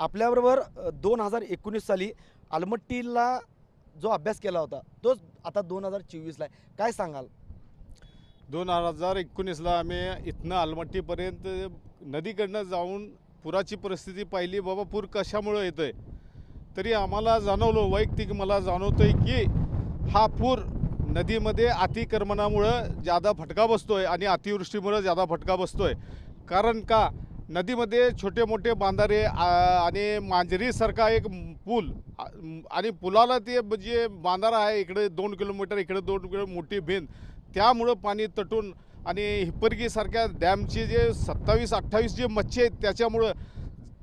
आपल्याबरोबर दोन हजार एकोणीस साली आलमट्टीला जो अभ्यास केला होता तोच आता दोन हजार चोवीसला आहे. काय सांगाल? दोन हजार एकोणीसला आम्ही इथनं आलमट्टीपर्यंत नदीकडनं जाऊन पुराची परिस्थिती पाहिली बाबा पूर कशामुळं येतं आहे तरी आम्हाला जाणवलं वैयक्तिक मला जाणवतो आहे की हा पूर नदीमध्ये अतिक्रमणामुळं जादा फटका बसतो आहे आणि अतिवृष्टीमुळं जादा फटका बसतो आहे कारण का? नदीमध्ये छोटे मोठे बांधारे आणि मांजरीसारखा एक पूल आणि पुलाला ते जे बांधारा आहे इकडे दोन किलोमीटर इकडे दोन किलोमीटर मोठी भिंत. त्यामुळं पाणी तटून आणि हिप्परगीसारख्या डॅमचे जे सत्तावीस अठ्ठावीस जे मच्छी आहेत त्याच्यामुळं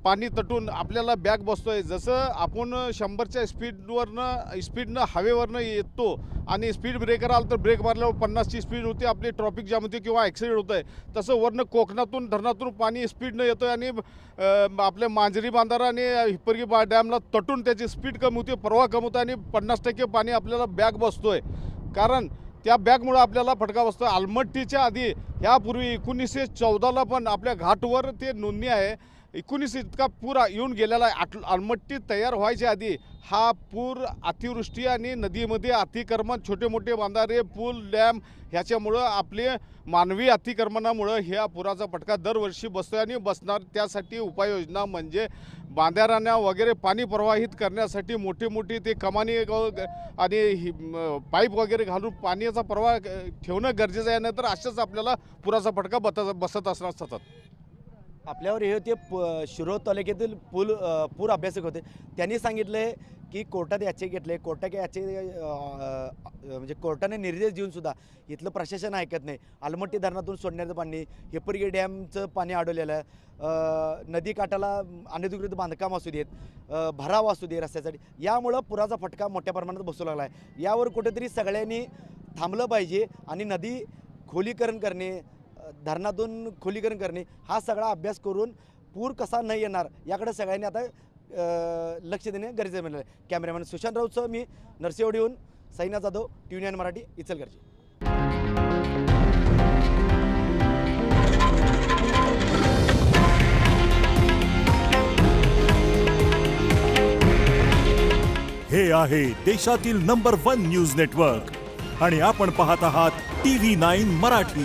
पाणी तटून आपल्याला बॅग बसतो आहे जसं आपण शंभरच्या स्पीडवरनं स्पीडनं हवेवरनं येतो आणि स्पीड ब्रेकर आलं तर ब्रेक मारल्यावर पन्नासची स्पीड होती आपली ट्रॉफिक जाम होती किंवा ॲक्सिडेंट होतं आहे तसं वरनं कोकणातून धरणातून पाणी स्पीडनं येतं आणि आपल्या मांजरी बांधारा आणि हिप्परगी बा डॅमला तटून त्याची स्पीड कमी होती प्रवाह कमी होतो आणि पन्नास टक्के पाणी आपल्याला बॅग बसतो आहे कारण त्या बॅगमुळं आपल्याला फटका बसतो आलमट्टीच्या आधी ह्यापूर्वी एकोणीसशे चौदाला पण आपल्या घाटवर ते नोंदणी आहे. एकोणीस इतका पूर येऊन गेलेला आहे. आट आलमट्टी तयार व्हायच्या आधी हा पूर अतिवृष्टी आणि नदीमध्ये अतिक्रमण छोटे मोठे बांधारे पूल डॅम ह्याच्यामुळं आपले मानवी अतिक्रमणामुळं ह्या पुराचा फटका दरवर्षी बसतो आणि बसणार त्यासाठी उपाययोजना म्हणजे बांधाऱ्यांना वगैरे पाणी प्रवाहित करण्यासाठी मोठी मोठी ते कमानी आणि पाईप वगैरे घालून पाण्याचा प्रवाह ठेवणं गरजेचं आहे. नाहीतर अशाच आपल्याला पुराचा फटका बत बसत असणार सतत. आपल्यावर हे होते प शिरोळ तालुक्यातील पूल पूर अभ्यासक होते. त्यांनी सांगितले की कोर्टात याचे घेतले. कोर्टात याचे म्हणजे कोर्टाने निर्देश देऊनसुद्धा इथलं प्रशासन ऐकत नाही. आलमट्टी धरणातून सोडण्याचं पाणी हेपरगे डॅमचं पाणी अडवलेलं आहे नदी नदीकाठाला अनधिकृत बांधकाम असू देत भराव असू दे रस्त्यासाठी. यामुळं पुराचा फटका मोठ्या प्रमाणात बसू लागला आहे यावर कुठेतरी सगळ्यांनी थांबलं पाहिजे आणि नदी खोलीकरण करणे धरणातून खोलीकरण करणे हा सगळा अभ्यास करून पूर कसा नाही येणार याकडे सगळ्यांनी आता लक्ष देणे गरजेचं मिळालं आहे कॅमेरामॅन सुशांत राऊतसह मी नरसिंहवडीहून सैना जाधव टी व्ही मराठी इचलकरची हे आहे देशातील नंबर वन न्यूज नेटवर्क आणि आपण पाहत आहात टी व्ही नाईन मराठी.